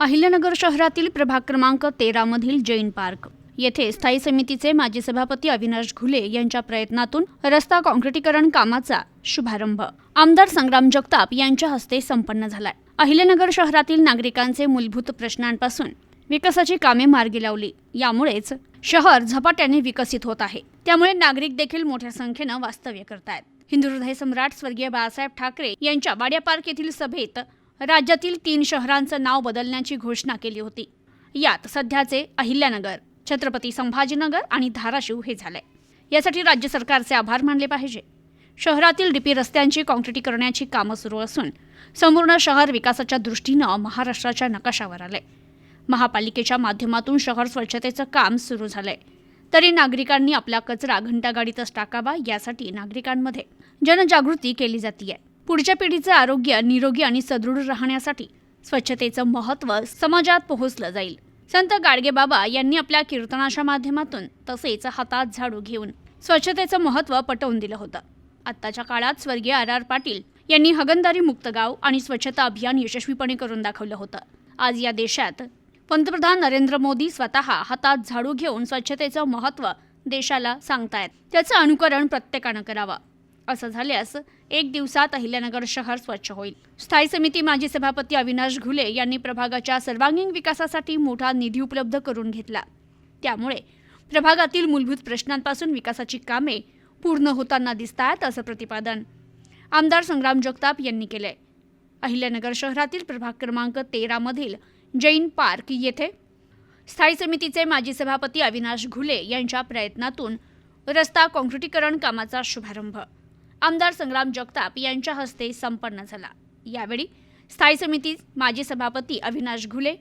अहिल्यानगर शहरातील प्रभाग क्रमांक तेरामधील जैन पार्क. येथे स्थायी समितीचे माजी सभापती अविनाश घुले यांच्या प्रयत्नातून रस्ता काँक्रिटीकरण कामाचा शुभारंभ. आमदार संग्राम जगताप यांच्या हस्ते संपन्न झालाय. अहिल्यानगर शहरातील नागरिकांचे मूलभूत प्रश्नांपासून विकासाची कामे मार्गी लावली. यामुळेच शहर झपाट्याने विकसित होत आहे. त्यामुळे नागरिक देखील मोठ्या संख्येनं वास्तव्य करतायत. हिंदू हृदय सम्राट स्वर्गीय बाळासाहेब ठाकरे यांच्या वाड्या पार्क येथील सभेत राज्यातील तीन शहरांचं नाव बदलण्याची घोषणा केली होती. यात सध्याचे अहिल्यानगर छत्रपती संभाजीनगर आणि धाराशिव हे झाले. यासाठी राज्य सरकारचे आभार मानले पाहिजे. शहरातील डीपी रस्त्यांची काँक्रिटीकरणाची कामं सुरू असून संपूर्ण शहर विकासाच्या दृष्टीनं महाराष्ट्राच्या नकाशावर आले महापालिकेच्या माध्यमातून शहर स्वच्छतेचं काम सुरू झालंय. तरी नागरिकांनी आपला कचरा घंटागाडीतच टाकावा यासाठी नागरिकांमध्ये जनजागृती केली जाते पुढच्या पिढीचे आरोग्य निरोगी आणि सदृढ राहण्यासाठी स्वच्छतेचं महत्त्व समाजात पोहोचलं जाईल. संत गाडगे बाबा यांनी आपल्या कीर्तनाच्या माध्यमातून तसेच हातात झाडू घेऊन स्वच्छतेचं महत्त्व पटवून दिलं होतं. आत्ताच्या काळात स्वर्गीय आर आर पाटील यांनी हगनदारी मुक्त गाव आणि स्वच्छता अभियान यशस्वीपणे करून दाखवलं होतं. आज या देशात पंतप्रधान नरेंद्र मोदी स्वतः हातात झाडू घेऊन स्वच्छतेचं महत्त्व देशाला सांगतायत. त्याचं अनुकरण प्रत्येकानं करावं. असं झाल्यास एक दिवसात अहिल्यानगर शहर स्वच्छ होईल. स्थायी समिती माजी सभापती अविनाश घुले यांनी प्रभागाच्या सर्वांगीण विकासासाठी मोठा निधी उपलब्ध करून घेतला. त्यामुळे प्रभागातील मूलभूत प्रश्नांपासून विकासाची कामे पूर्ण होताना दिसतात असं प्रतिपादन आमदार संग्राम जगताप यांनी केलंय. अहिल्यानगर शहरातील प्रभाग क्रमांक तेरामधील जैन पार्क येथे स्थायी समितीचे माजी सभापती अविनाश घुले यांच्या प्रयत्नातून रस्ता काँक्रिटीकरण कामाचा शुभारंभ आमदार संग्राम जगताप यांच्या हस्ते संपन्न झाला. यावेळी स्थायी समिती माजी सभापती अविनाश घुले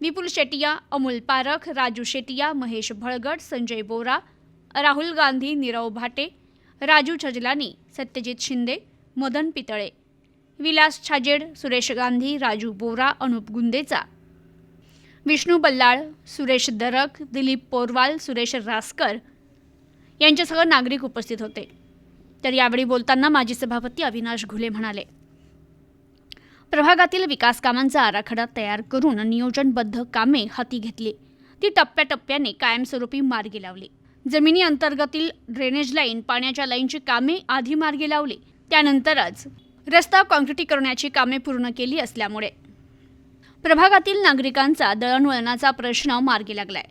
विपुल शेटिया अमोल पारख राजू शेटिया महेश भळगड संजय बोरा राहुल गांधी नीरव भाटे राजू छजलानी सत्यजित शिंदे मदन पितळे विलास छाजेड सुरेश गांधी राजू बोरा अनुप गुंदेचा विष्णू बल्लाळ सुरेश दरक दिलीप पोरवाल सुरेश रासकर यांच्यासह नागरिक उपस्थित होते. तर यावेळी बोलताना माजी सभापती अविनाश घुले म्हणाले प्रभागातील विकास कामांचा आराखडा तयार करून नियोजनबद्ध कामे हाती घेतली. ती टप्प्याटप्प्याने कायमस्वरूपी मार्गी लावली. जमिनी अंतर्गतील ड्रेनेज लाईन पाण्याच्या लाईनची कामे आधी मार्गी लावली. त्यानंतरच रस्ता काँक्रिटीकरणाची कामे पूर्ण केली असल्यामुळे प्रभागातील नागरिकांचा दळणवळणाचा प्रश्न मार्गी लागलाय.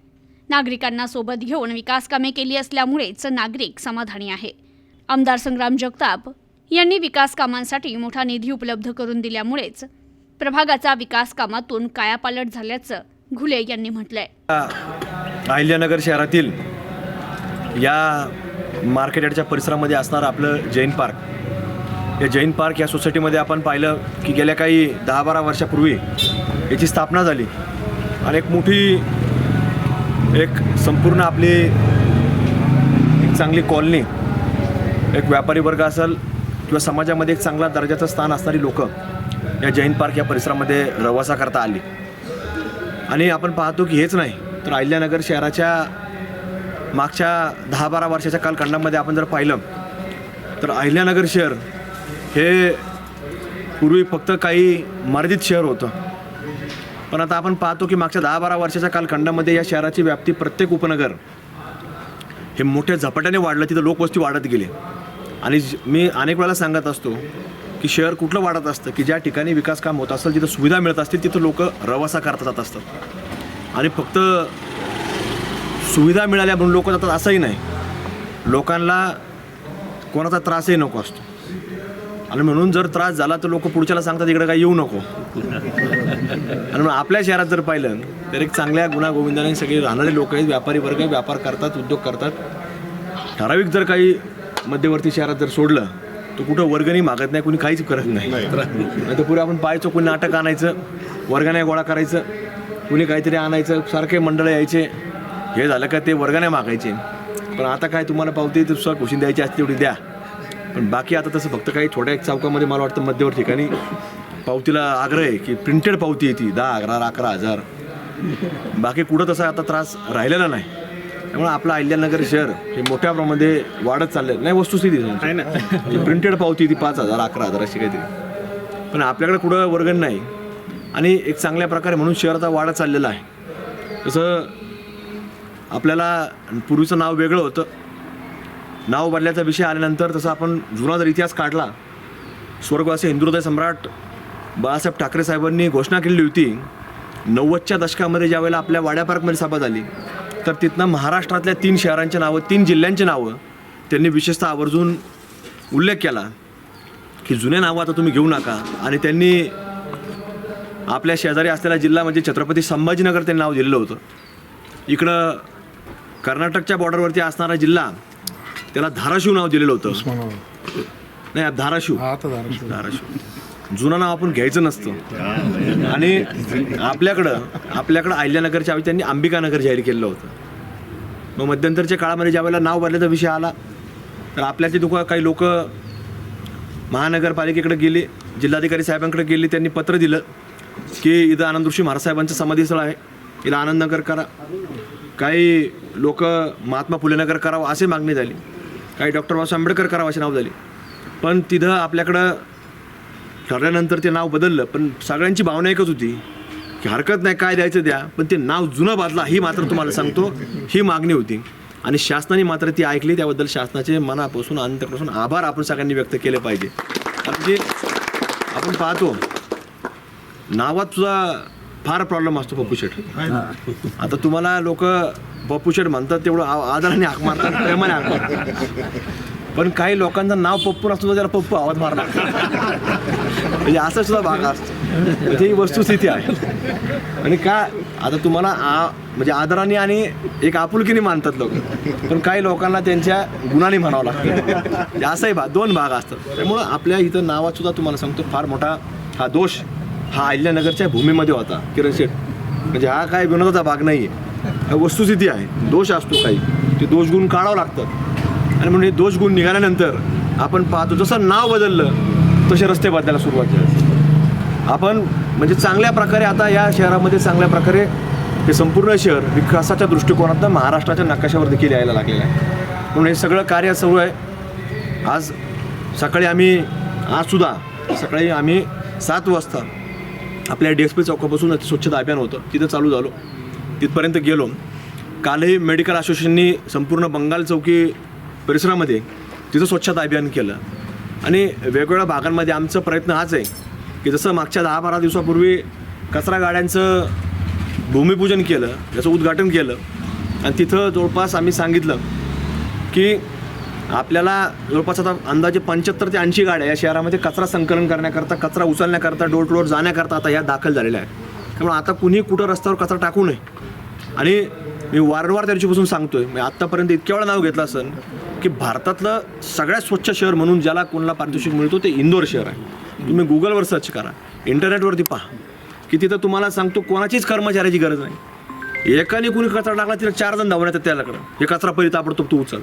नागरिकांना सोबत घेऊन विकास कामे केली असल्यामुळेच नागरिक समाधानी आहे. आमदार संग्राम जगताप यांनी विकास कामांसाठी मोठा निधी उपलब्ध करून दिल्यामुळेच प्रभागाचा विकास कामातून कायापालट झाल्याचं घुले यांनी म्हटलंय. अहिल्यानगर शहरातील या मार्केट यार्डच्या परिसरामध्ये असणारं आपलं जैन पार्क. या जैन पार्क या सोसायटीमध्ये आपण पाहिलं की गेल्या काही दहा बारा वर्षापूर्वी याची स्थापना झाली आणि एक मोठी एक संपूर्ण आपली एक चांगली कॉलनी एक व्यापारी वर्ग असेल किंवा समाजामध्ये एक चांगला दर्जाचं स्थान असणारी लोकं या जैन पार्क या परिसरामध्ये रवासा करता आली. आणि आपण पाहतो की हेच नाही तर अहिल्यानगर शहराच्या मागच्या दहा बारा वर्षाच्या कालखंडामध्ये आपण जर पाहिलं तर अहिल्यानगर शहर हे पूर्वी फक्त काही मर्यादित शहर होतं. पण आता आपण पाहतो की मागच्या दहा बारा वर्षाच्या कालखंडामध्ये या शहराची व्याप्ती प्रत्येक उपनगर हे मोठ्या झपाट्याने वाढलं तिथं लोकवस्ती वाढत गेली. आणि मी अनेक वेळेला सांगत असतो की शहर कुठलं वाढत असतं की ज्या ठिकाणी विकास काम होत असेल जिथं सुविधा मिळत असतील तिथं लोक रवासा करता जात असतात. आणि फक्त सुविधा मिळाल्या म्हणून लोक जातात असंही नाही. लोकांना कोणाचा त्रासही नको असतो. आणि म्हणून जर त्रास झाला तर लोक पुढच्याला सांगतात इकडे काय येऊ नको. आणि मग आपल्या शहरात जर पाहिलं तर एक चांगल्या गुणागोविंदाने सगळे राहणारे लोक आहेत व्यापारी वर्ग व्यापार करतात उद्योग करतात. ठराविक जर काही मध्यवर्ती शहरात जर सोडलं तर कुठं वर्गणी मागत नाही कुणी काहीच करत नाही. नाही. तर पुढे आपण पाहायचो कोणी नाटक आणायचं वर्गाने गोळा करायचं कुणी काहीतरी आणायचं सारखे मंडळ यायचे. हे झालं का ते वर्गाने मागायचे. पण आता काय तुम्हाला पावती तर सुद्धा घोषण द्यायची असते तेवढी द्या. पण बाकी आता तसं फक्त काही छोट्या एक चौकामध्ये मला वाटतं मध्यवर्ती ठिकाणी पावतीला आग्रह आहे की प्रिंटेड पावती येते दहा अकरा अकरा हजार. बाकी कुठं तसा आता त्रास राहिलेला नाही. त्यामुळे आपलं अहिल्यानगर शहर हे मोठ्या प्रमाणामध्ये वाढत चाललं नाही वस्तुस्थिती आहे ना. प्रिंटेड पावती ती पाच हजार अकरा हजार अशी काहीतरी. पण आपल्याकडे कुठं वर्गण नाही. आणि एक चांगल्या प्रकारे म्हणून शहर आता वाढत चाललेलं आहे. तसं आपल्याला पूर्वीचं नाव वेगळं होतं. नाव बदल्याचा विषय आल्यानंतर तसं आपण जुना जर इतिहास काढला स्वर्गवासी हिंदुहृदय सम्राट बाळासाहेब ठाकरे साहेबांनी घोषणा केलेली होती नव्वदच्या दशकामध्ये ज्यावेळेला आपल्या वाड्या पार्कमध्ये सभा झाली तर तिथनं महाराष्ट्रातल्या तीन शहरांची नावं तीन जिल्ह्यांची नावं त्यांनी विशेषतः आवर्जून उल्लेख केला की जुने नावं आता तुम्ही घेऊ नका. आणि त्यांनी आपल्या शेजारी असलेला जिल्हा म्हणजे छत्रपती संभाजीनगर त्यांनी नाव दिलेलं होतं. इकडं कर्नाटकच्या बॉर्डरवरती असणारा जिल्हा त्याला धाराशिव नाव दिलेलं होतं. नाही धाराशिव. धाराशिव. जुनं नाव आपण घ्यायचं नसतं. आणि आपल्याकडं आपल्याकडं अहिल्यानगरच्या ऐवजी त्यांनी अंबिकानगर जाहीर केलेलं होतं. मग मध्यंतरच्या काळामध्ये ज्यावेळेला नाव बदलायचा विषय आला तर आपल्याचे दुका काही लोक महानगरपालिकेकडे गेले जिल्हाधिकारी साहेबांकडे गेले त्यांनी पत्र दिलं की इथं आनंद ऋषी महाराजसाहेबांचं समाधीस्थळ आहे. इथं आनंदनगर करा. काही लोक महात्मा फुलेनगर करावं असे मागणी झाली. काही डॉक्टर बाबासाहेब आंबेडकर करावं अशी नाव झाली. पण तिथं आपल्याकडं ठरल्यानंतर ते नाव बदललं पण सगळ्यांची भावना एकच होती की हरकत नाही काय द्यायचं द्या पण ते नाव जुनं बदला ही मात्र तुम्हाला सांगतो ही मागणी होती. आणि शासनाने मात्र ती ऐकली त्याबद्दल शासनाचे मनापासून अंतपासून आभार आपण सगळ्यांनी व्यक्त केले पाहिजे. म्हणजे आपण पाहतो नावात सुद्धा फार प्रॉब्लेम असतो पप्पू शेठ. आता तुम्हाला लोक पप्पू शेठ म्हणतात तेवढं आ- आदराने हाक मारतात प्रेमाने हाक मारतात. पण काही लोकांचं नाव पप्पू नसतो त्याला पप्पू आवाज मारला म्हणजे असं सुद्धा भाग असतो. म्हणजे ही वस्तुस्थिती आहे. आणि काय आता तुम्हाला आ म्हणजे आदराने आणि एक आपुलकीने मानतात लोक. पण काही लोकांना त्यांच्या गुणाने म्हणावं लागतं. असाही असंही भाग दोन भाग असतात. त्यामुळं आपल्या इथं नावात सुद्धा तुम्हाला सांगतो फार मोठा हा दोष हा अहिल्यानगरच्या भूमीमध्ये होता किरण शेठ. म्हणजे हा काय विनोदाचा भाग नाही आहे हा वस्तुस्थिती आहे. दोष असतो काही. ते दोष गुण काढावं लागतात आणि म्हणून हे दोष गुण निघाल्यानंतर आपण पाहतो जसं नाव बदललं तसे रस्ते बदलायला सुरुवात झाली. आपण म्हणजे चांगल्या प्रकारे आता या शहरामध्ये चांगल्या प्रकारे हे संपूर्ण शहर विकासाच्या दृष्टिकोनातून महाराष्ट्राच्या नकाशावर देखील यायला लागलेलं आहे. म्हणून हे सगळं कार्य सुरू आहे. आज सकाळी आम्ही आजसुद्धा सकाळी आम्ही सात वाजता आपल्या डी एस पी चौकापासून स्वच्छता अभियान होतं. तिथं चालू झालो. तिथपर्यंत गेलो. कालही मेडिकल असोसिएशननी संपूर्ण बंगाल चौकी परिसरामध्ये तिथं स्वच्छता अभियान केलं. आणि वेगवेगळ्या भागांमध्ये आमचा प्रयत्न हाच आहे की जसं मागच्या दहा बारा दिवसापूर्वी कचरा गाड्यांचं भूमिपूजन केलं त्याचं उद्घाटन केलं आणि तिथं जवळपास आम्ही सांगितलं की आपल्याला जवळपास आता अंदाजे पंच्याहत्तर ते ऐंशी गाड्या या शहरामध्ये कचरा संकलन करण्याकरता कचरा उचलण्याकरता डोर टू डोर जाण्याकरता आता या दाखल झालेल्या आहेत. त्यामुळे आता कुणी कुठं रस्त्यावर कचरा टाकू नये. आणि मी वारंवार त्या दिवशीपासून सांगतोय मी आत्तापर्यंत इतक्या वेळा नाव घेतलं असेल की भारतातलं सगळ्यात स्वच्छ शहर म्हणून ज्याला कोणाला पारितोषिक मिळतो ते इंदोर शहर आहे. तुम्ही गुगलवर सर्च करा. इंटरनेटवरती पहा. की तिथं तुम्हाला सांगतो कोणाचीच कर्मचाऱ्याची गरज नाही. एकाने कुणी कचरा टाकला तिला चार जण धावण्यात येतात त्यालाकडं हे कचरा पहिले ताबडतोब तू उचल.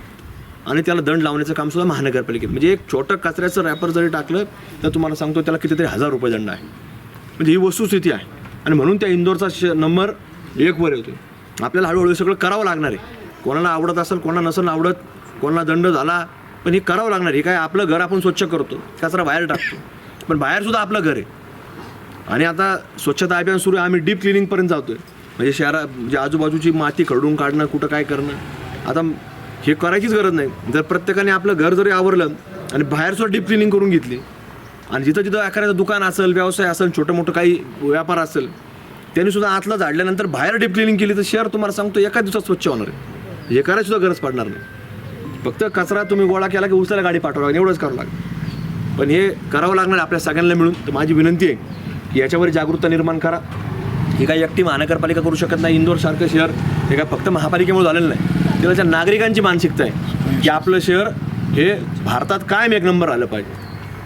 आणि त्याला दंड लावण्याचं काम सुद्धा महानगरपालिकेत. म्हणजे एक छोटं कचऱ्याचं रॅपर जरी टाकलं तर तुम्हाला सांगतो त्याला कितीतरी हजार रुपये दंड आहे. म्हणजे ही वस्तुस्थिती आहे. आणि म्हणून त्या इंदोरचा श नंबर एकवर येतो आपल्याला हळूहळू सगळं करावं लागणार आहे. कोणाला आवडत असेल कोणाला नसेल आवडत कोणाला दंड झाला पण हे करावं लागणार हे काय आपलं घर आपण स्वच्छ करतो कचरा बाहेर टाकतो. पण बाहेरसुद्धा आपलं घर आहे. आणि आता स्वच्छता अभियान सुरू आहे आम्ही डीप क्लिनिंगपर्यंत जातो आहे म्हणजे शहरा म्हणजे आजूबाजूची माती खडून काढणं कुठं काय करणं. आता हे करायचीच गरज नाही. जर प्रत्येकाने आपलं घर जरी आवरलं आणि बाहेरसुद्धा डीप क्लिनिंग करून घेतली आणि जिथं जिथं एखाद्याचं दुकान असेल व्यवसाय असेल छोटं मोठं काही व्यापार असेल त्यांनी सुद्धा आतलं झाडल्यानंतर बाहेर डीप क्लिनिंग केली तर शहर तुम्हाला सांगतो एका दिवसात स्वच्छ होणार आहे. हे करायची सुद्धा गरज पडणार नाही. फक्त कचरा तुम्ही गोळा केला की उचलायला गाडी पाठवावं लागेल एवढंच करावं लागेल. पण हे करावं लागणार आपल्या सगळ्यांना मिळून तर माझी विनंती आहे की याच्यावर जागरूकता निर्माण करा. हे काही एकटी महानगरपालिका करू शकत नाही इंदोरसारखं शहर हे काय फक्त महापालिकेमुळे झालेलं नाही. त्याच्या नागरिकांची मानसिकता आहे की आपलं शहर हे भारतात कायम एक नंबर आलं पाहिजे.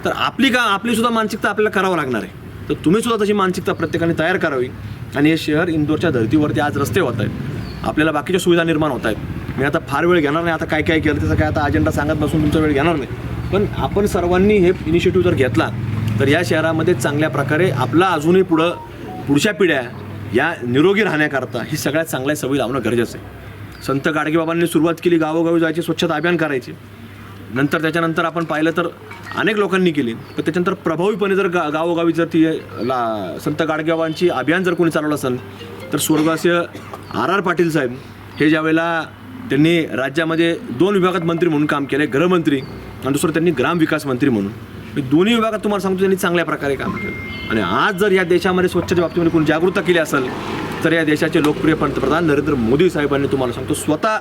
तर आपली का आपलीसुद्धा मानसिकता आपल्याला करावं लागणार आहे. तर तुम्हीसुद्धा तशी मानसिकता प्रत्येकाने तयार करावी. आणि हे शहर इंदोरच्या धर्तीवरती आज रस्ते होत आहेत. आपल्याला बाकीच्या सुविधा निर्माण होत आहेत. मी आता फार वेळ घेणार नाही आता काय काय केलं त्याचा काय आता अजेंडा सांगत बसून तुमचा वेळ घेणार नाही. पण आपण सर्वांनी हे इनिशिएटिव्ह जर घेतला तर या शहरामध्ये चांगल्या प्रकारे आपला अजूनही पुढं पुढच्या पिढ्या या निरोगी राहण्याकरता ही सगळ्यात चांगल्या सवयी लावणं गरजेचं आहे. संत गाडगेबाबांनी सुरुवात केली गावोगावी जायची स्वच्छता अभियान करायचे. नंतर त्याच्यानंतर आपण पाहिलं तर अनेक लोकांनी केली पण त्याच्यानंतर प्रभावीपणे जर गा गावोगावी जर ती ला संत गाडगेबाबांची अभियान जर कोणी चालवलं असेल तर स्वर्गवासीय आर आर पाटील साहेब हे ज्यावेळेला त्यांनी राज्यामध्ये दोन विभागात मंत्री म्हणून काम केले गृहमंत्री आणि दुसरं त्यांनी ग्रामविकास मंत्री म्हणून. हे दोन्ही विभागात तुम्हाला सांगतो त्यांनी चांगल्या प्रकारे काम केलं. आणि आज जर या देशामध्ये स्वच्छतेच्या बाबतीमध्ये कोणी जागृतता केली असेल तर या देशाचे लोकप्रिय पंतप्रधान नरेंद्र मोदी साहेबांनी तुम्हाला सांगतो स्वतः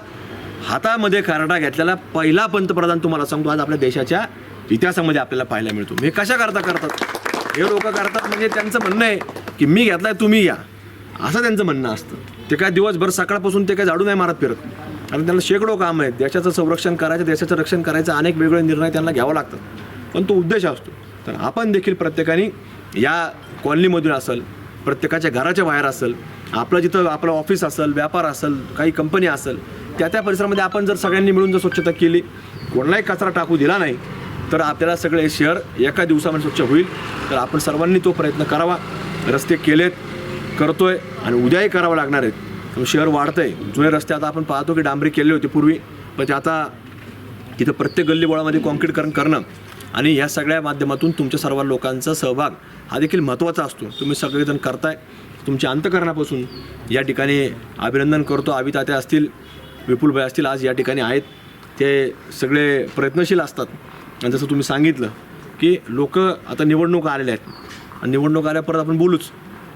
हातामध्ये कार्डा घेतलेला पहिला पंतप्रधान तुम्हाला सांगतो आज आपल्या देशाच्या इतिहासामध्ये आपल्याला पाहायला मिळतो. हे कशा करता करतात? हे लोक करतात म्हणजे त्यांचं म्हणणं आहे की मी घेतलाय तुम्ही या. असं त्यांचं म्हणणं असतं. ते काय दिवसभर सकाळपासून ते काय झाडू नाही मारत फिरत. आणि त्यांना शेकडो काम आहेत. देशाचं संरक्षण करायचं देशाचं रक्षण करायचं अनेक वेगवेगळे निर्णय त्यांना घ्यावा लागतात. पण तो उद्देश असतो. तर आपण देखील प्रत्येकाने या कॉलनीमधून असेल प्रत्येकाच्या घराच्या बाहेर असेल आपलं जिथं आपलं ऑफिस असेल व्यापार असेल काही कंपनी असेल त्या त्या परिसरामध्ये आपण जर सगळ्यांनी मिळून जर स्वच्छता केली कोणालाही कचरा टाकू दिला नाही तर आपल्याला सगळे शहर एका दिवसामध्ये स्वच्छ होईल. तर आपण सर्वांनी तो प्रयत्न करावा. रस्ते केलेत करतोय आणि उद्याही करावं लागणार आहेत. शहर वाढतं आहे जुने रस्ते आता आपण पाहतो की डांबरी केले होते पूर्वी पण ते आता तिथं प्रत्येक गल्लीबोळामध्ये कॉन्क्रीटकरण करणं आणि या सगळ्या माध्यमातून तुमच्या सर्व लोकांचा सहभाग हा देखील महत्त्वाचा असतो. तुम्ही सगळेजण करताय. तुमच्या अंतकरणापासून या ठिकाणी अभिनंदन करतो. आवितात्या असतील विपुलभाई असतील आज या ठिकाणी आहेत. ते सगळे प्रयत्नशील असतात. आणि जसं तुम्ही सांगितलं की लोक आता निवडणूक आलेल्या आहेत. आणि निवडणूक आल्या परत आपण बोलूच.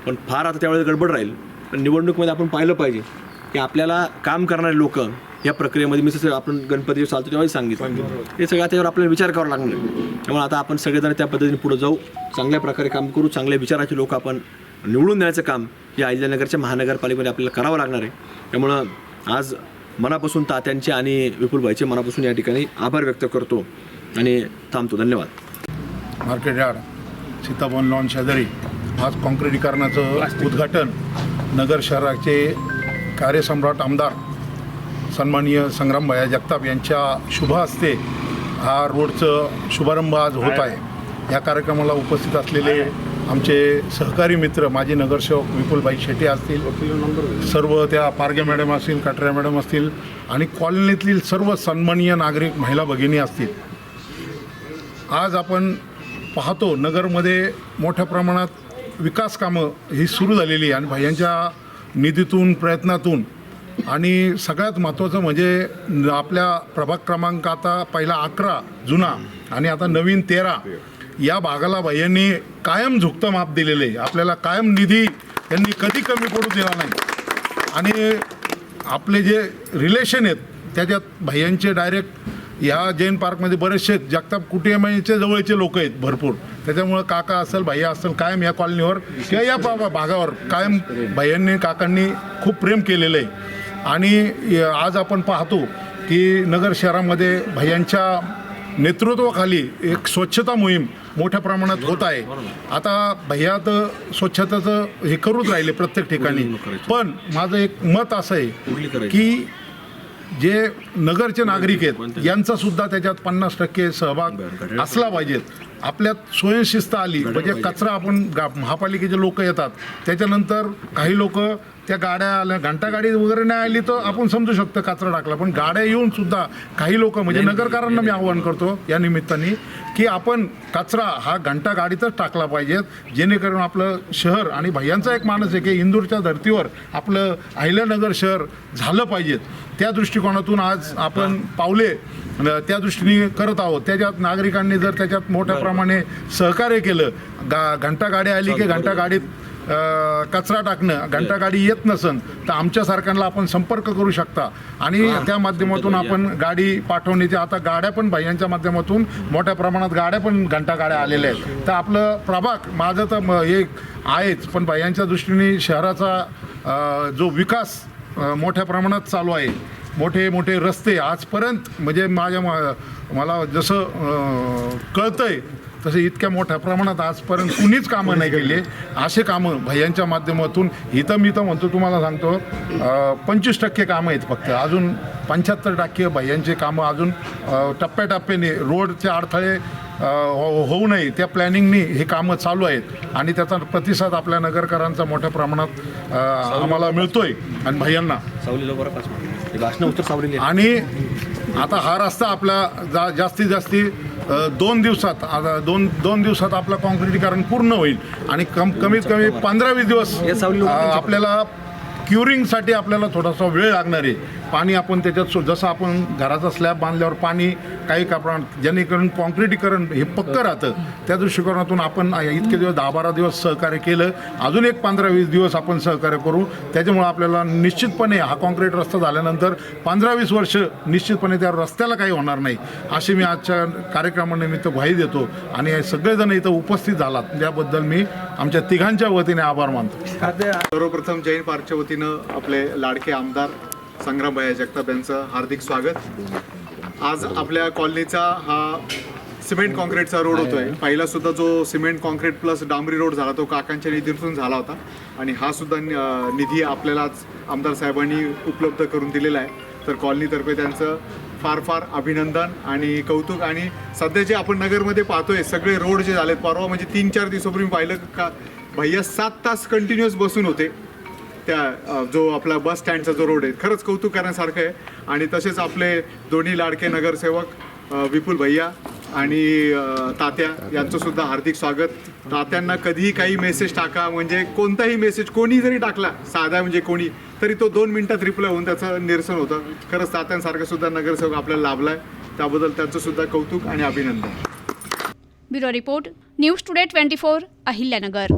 पण फार आता त्यावेळेस गडबड राहील. निवडणुकीमध्ये आपण पाहिलं पाहिजे की आपल्याला काम करणारे लोक या प्रक्रियेमध्ये मी जसं आपण गणपती चालतो तेव्हाही सांगितलं. हे सगळं त्याच्यावर आपल्याला विचार करावा लागणार. त्यामुळे आता आपण सगळेजण त्या पद्धतीने पुढे जाऊ चांगल्या प्रकारे काम करू चांगल्या विचाराचे लोक आपण निवडून देण्याचं काम या अहिल्यानगरच्या महानगरपालिकेमध्ये आपल्याला करावं लागणार आहे. त्यामुळं आज मनापासून तात्यांचे आणि विपुलभाईचे मनापासून या ठिकाणी आभार व्यक्त करतो आणि थांबतो. धन्यवाद. मार्केट यार्ड सीताबोन लॉन शेजारी. आज काँक्रिटीकरणाचं उद्घाटन नगर शहराचे कार्यसम्राट आमदार सन्माननीय संग्रामभाया जगताप यांच्या शुभ हस्ते हा रोडचं शुभारंभ आज होत आहे. या कार्यक्रमाला उपस्थित असलेले आमचे सहकारी मित्र माजी नगरसेवक विपुलभाई शेटे असतील सर्व त्या पारगे मॅडम असतील कटरे मॅडम असतील आणि कॉलनीतील सर्व सन्माननीय नागरिक महिला भगिनी असतील. आज आपण पाहतो नगरमध्ये मोठ्या प्रमाणात विकास कामं ही सुरू झालेली आहे आणि भाईयांच्या निधीतून प्रयत्नातून. आणि सगळ्यात महत्त्वाचं म्हणजे आपल्या प्रभाग क्रमांक आता पहिला अकरा जुना आणि आता नवीन तेरा या भागाला भाय्यांनी कायम झुकतं माप दिलेलं आहे. आपल्याला कायम निधी त्यांनी कधी कमी पडू दिला नाही. आणि आपले जे रिलेशन आहेत त्याच्यात भाय्यांचे डायरेक्ट या जैन पार्कमध्ये बरेचसे जगताप कुटुंबाचे जवळचे लोक आहेत भरपूर. त्याच्यामुळं काका असेल भैया असेल कायम या कॉलनीवर किंवा या भागावर कायम भैयांनी काकांनी खूप प्रेम केलेलं आहे. आणि आज आपण पाहतो की नगर शहरामध्ये भैयांच्या नेतृत्वाखाली एक स्वच्छता मोहीम मोठ्या प्रमाणात होत आहे. आता भैया तर स्वच्छतेचं हे करूच राहिले प्रत्येक ठिकाणी. पण माझं एक मत असं आहे की जे नगरचे नागरिक आहेत यांचा सुद्धा त्याच्यात पन्नास टक्के सहभाग असला पाहिजेत आपल्यात स्वयंशिस्त आली म्हणजे कचरा आपण गा महापालिकेचे लोक येतात. त्याच्यानंतर काही लोक त्या गाड्या आल्या घंटा गाडी वगैरे नाही आली तर आपण समजू शकतो कचरा टाकला. पण गाड्या येऊन सुद्धा काही लोक म्हणजे नगरकारांना मी आवाहन करतो या निमित्ताने की आपण कचरा हा घंटा गाडीतच टाकला पाहिजे जेणेकरून आपलं शहर आणि भैयांचा एक मानस आहे की इंदूरच्या धर्तीवर आपलं अहिल्यानगर शहर झालं पाहिजेत त्या दृष्टिकोनातून आज आपण पावले त्या दृष्टीने करत आहोत. त्याच्यात नागरिकांनी जर त्याच्यात मोठ्या प्रमाणे सहकार्य केलं. गा घंटा गाडी आली की घंटा गाडीत कचरा टाकणं घंटा गाडी येत नसन तर आमच्यासारख्यांना आपण संपर्क करू शकता. आणि त्या माध्यमातून आपण गाडी पाठवण्याची आता गाड्या पण भाईयांच्या माध्यमातून मोठ्या प्रमाणात गाड्या पण घंटा गाड्या आलेल्या आहेत. तर आपलं प्रभाग माझं तर हे आहेच पण भाईयांच्या दृष्टीने शहराचा जो विकास मोठ्या प्रमाणात चालू आहे मोठे मोठे रस्ते आजपर्यंत म्हणजे माझ्या मला जसं कळतंय तसे इतक्या मोठ्या प्रमाणात आजपर्यंत कुणीच कामं नाही केली. असे कामं भैयांच्या माध्यमातून इथं मी तर म्हणतो तुम्हाला सांगतो. पंचवीस टक्के कामं आहेत फक्त. अजून पंच्याहत्तर टक्के भैयांचे कामं अजून टप्प्याटप्प्याने रोडचे अडथळे हो- होऊ नये त्या प्लॅनिंगनी हे कामं चालू आहेत. आणि त्याचा प्रतिसाद आपल्या नगरकरांचा मोठ्या प्रमाणात आम्हाला मिळतोय आणि भैयांना. हे. आणि आता हा रस्ता आपला जा जास्तीत जास्ती दोन दिवसात आता दोन दोन दिवसात आपलं कॉन्क्रिटीकरण पूर्ण होईल. आणि कम कमीत कमी पंधरा वीस दिवस आपल्याला क्युरिंगसाठी आपल्याला थोडासा वेळ लागणार आहे. पाणी आपण त्याच्यात सो जसं आपण घराचा स्लॅब बांधल्यावर पाणी काही कापडात जेणेकरून कॉन्क्रिटीकरण हे पक्कं राहतं. त्या दृष्टिकोनातून आपण इतके दिवस दहा बारा दिवस सहकार्य केलं. अजून एक पंधरा वीस दिवस आपण सहकार्य करू. त्याच्यामुळं आपल्याला निश्चितपणे हा कॉन्क्रीट रस्ता झाल्यानंतर पंधरा वीस वर्ष निश्चितपणे त्या रस्त्याला काही होणार नाही अशी मी आजच्या कार्यक्रमानिमित्त ग्वाही देतो. आणि सगळेजण इथं उपस्थित झालात. त्याबद्दल मी आमच्या तिघांच्या वतीने आभार मानतो. सर्वप्रथम जैन पार्कच्या वतीनं आपले लाडके आमदार संग्रामभाई जगताप यांचं हार्दिक स्वागत. आज आपल्या कॉलनीचा हा सिमेंट कॉन्क्रीटचा रोड होतोय. पहिला सुद्धा जो सिमेंट कॉन्क्रीट प्लस डांबरी रोड झाला तो काकांच्या निधीतून झाला होता. आणि हा सुद्धा निधी आपल्याला आज आमदार साहेबांनी उपलब्ध करून दिलेला आहे. तर कॉलनीतर्फे त्यांचं फार फार अभिनंदन आणि कौतुक. आणि सध्या जे आपण नगरमध्ये पाहतोय सगळे रोड जे झालेत परवा म्हणजे तीन चार दिवसापूर्वी पाहिलं का भैया सात तास कंटिन्युअस बसून होते. त्या जो आपला बस स्टँडचा जो रोड आहे खरंच कौतुक करण्यासारखं आहे. आणि तसेच आपले दोन्ही लाडके नगरसेवक विपुल भैया आणि तात्या यांचं सुद्धा हार्दिक स्वागत. तात्यांना कधीही काही मेसेज टाका म्हणजे कोणताही मेसेज कोणी जरी टाकला साधा म्हणजे कोणी तरी तो दोन मिनिटात रिप्लाय होऊन त्याचं निरसन होतं. खरंच तात्यांसारखं सुद्धा नगरसेवक आपल्याला लाभलाय. त्याबद्दल त्यांचं सुद्धा कौतुक आणि अभिनंदन. Bureau report news today twenty four Ahilyanagar.